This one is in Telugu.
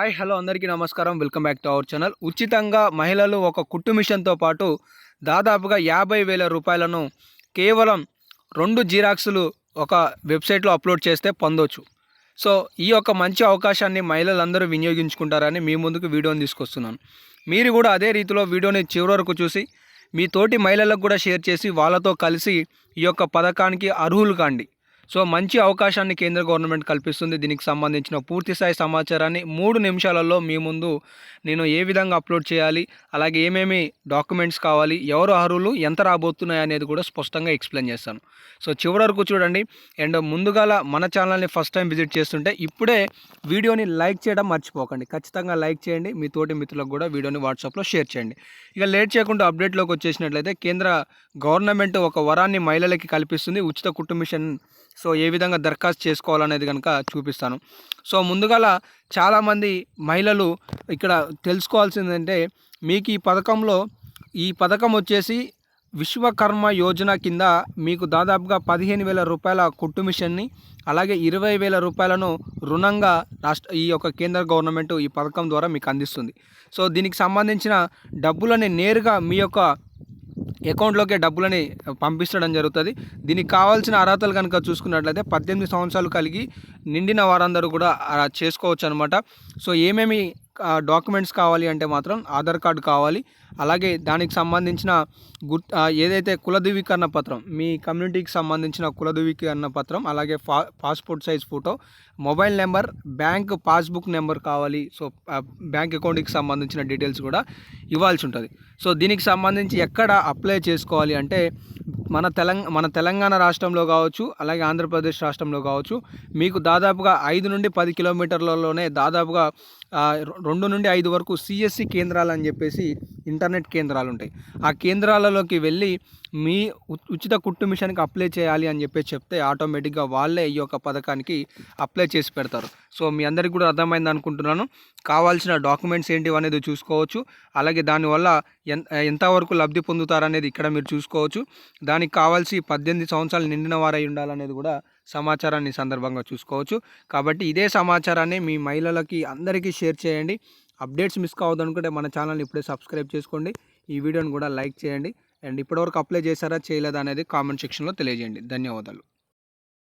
హాయ్ హలో అందరికీ నమస్కారం. Welcome back to our channel. ఉచితంగా మహిళలు ఒక కుట్టు మిషన్తో పాటు దాదాపుగా యాభై వేల రూపాయలను కేవలం రెండు జిరాక్సులు ఒక వెబ్సైట్లో అప్లోడ్ చేస్తే పొందొచ్చు. సో ఈ యొక్క మంచి అవకాశాన్ని మహిళలందరూ వినియోగించుకుంటారని మీ ముందుకు వీడియోని తీసుకొస్తున్నాను. మీరు కూడా అదే రీతిలో వీడియోని చివరి వరకు చూసి మీ తోటి మహిళలకు కూడా షేర్ చేసి వాళ్ళతో కలిసి ఈ యొక్క పథకానికి అర్హులు కాండి. సో మంచి అవకాశాన్ని కేంద్ర గవర్నమెంట్ కల్పిస్తుంది. దీనికి సంబంధించిన పూర్తి స్థాయి సమాచారాన్ని మూడు నిమిషాలలో మీ ముందు నేను ఏ విధంగా అప్లోడ్ చేయాలి అలాగే ఏమేమి డాక్యుమెంట్స్ కావాలి ఎవరు అర్హులు ఎంత రాబోతున్నాయి అనేది కూడా స్పష్టంగా ఎక్స్ప్లెయిన్ చేస్తాను. సో చివరి వరకు చూడండి. అండ్ ముందుగాల మన ఛానల్ని ఫస్ట్ టైం విజిట్ చేస్తుంటే ఇప్పుడే వీడియోని లైక్ చేయడం మర్చిపోకండి. ఖచ్చితంగా లైక్ చేయండి. మీ తోటి మిత్రులకు కూడా వీడియోని వాట్సాప్లో షేర్ చేయండి. ఇక లేట్ చేయకుండా అప్డేట్లోకి వచ్చేసినట్లయితే కేంద్ర గవర్నమెంట్ ఒక వరాన్ని మహిళలకి కల్పిస్తుంది. ఉచిత కుటుంబ మిషన్ సో ఏ విధంగా దరఖాస్తు చేసుకోవాలనేది కనుక చూపిస్తాను. సో ముందుగాల చాలామంది మహిళలు ఇక్కడ తెలుసుకోవాల్సిందంటే మీకు ఈ పథకంలో ఈ పథకం వచ్చేసి విశ్వకర్మ యోజన కింద మీకు దాదాపుగా పదిహేను వేల రూపాయల కుట్టు మిషన్ని అలాగే ఇరవై వేల రూపాయలను రుణంగా రాష్ట్ర ఈ యొక్క కేంద్ర గవర్నమెంట్ ఈ పథకం ద్వారా మీకు అందిస్తుంది. సో దీనికి సంబంధించిన డబ్బులని నేరుగా మీ యొక్క అకౌంట్లోకి డబ్బులని పంపించడం జరుగుతుంది. దీనికి కావాల్సిన అర్హతలు కనుక చూసుకున్నట్లయితే పద్దెనిమిది సంవత్సరాలు కలిగి నిండిన వారందరూ కూడా చేసుకోవచ్చు అనమాట సో ఏమేమి డాక్యుమెంట్స్ కావాలి అంటే మాత్రం ఆధార్ కార్డు కావాలి. అలాగే దానికి సంబంధించిన గుర్ ఏదైతే కుల ధృవీకరణ పత్రం మీ కమ్యూనిటీకి సంబంధించిన కుల ధృవీకరణ పత్రం అలాగే ఫా passport size photo mobile number bank passbook number కావాలి. సో బ్యాంక్ అకౌంట్కి సంబంధించిన డీటెయిల్స్ కూడా ఇవ్వాల్సి ఉంటుంది. సో దీనికి సంబంధించి ఎక్కడ అప్లై చేసుకోవాలి అంటే మన తెలంగ మన తెలంగాణ రాష్ట్రంలో కావచ్చు అలాగే ఆంధ్రప్రదేశ్ రాష్ట్రంలో కావచ్చు మీకు దాదాపుగా ఐదు నుండి పది కిలోమీటర్లలోనే దాదాపుగా రెండు నుండి ఐదు వరకు సిఎస్సి కేంద్రాలు అని చెప్పేసి ఇంటర్నెట్ కేంద్రాలు ఉంటాయి. ఆ కేంద్రాలలోకి వెళ్ళి మీ ఉచిత కుట్టు మిషన్కి అప్లై చేయాలి అని చెప్పేసి చెప్తే ఆటోమేటిక్గా వాళ్ళే ఈ యొక్క పథకానికి అప్లై చేసి పెడతారు. సో మీ అందరికీ కూడా అర్థమైంది అనుకుంటున్నాను. కావాల్సిన డాక్యుమెంట్స్ ఏంటివి అనేది చూసుకోవచ్చు. అలాగే దానివల్ల ఎంతవరకు లబ్ధి పొందుతారనేది ఇక్కడ మీరు చూసుకోవచ్చు. దానికి కావాల్సి పద్దెనిమిది సంవత్సరాలు నిండిన వారై ఉండాలనేది కూడా సమాచారాన్ని సందర్భంగా చూసుకోవచ్చు. కాబట్టి ఇదే సమాచారాన్ని మీ మహిళలకి అందరికీ షేర్ చేయండి. అప్డేట్స్ మిస్ కావద్దు అనుకుంటే మన ఛానల్ని ఇప్పుడే సబ్స్క్రైబ్ చేసుకోండి. ఈ వీడియోని కూడా లైక్ చేయండి. అండ్ ఇప్పటివరకు అప్లై చేశారా చేయలేదా అనేది కామెంట్ సెక్షన్లో తెలియజేయండి. ధన్యవాదాలు.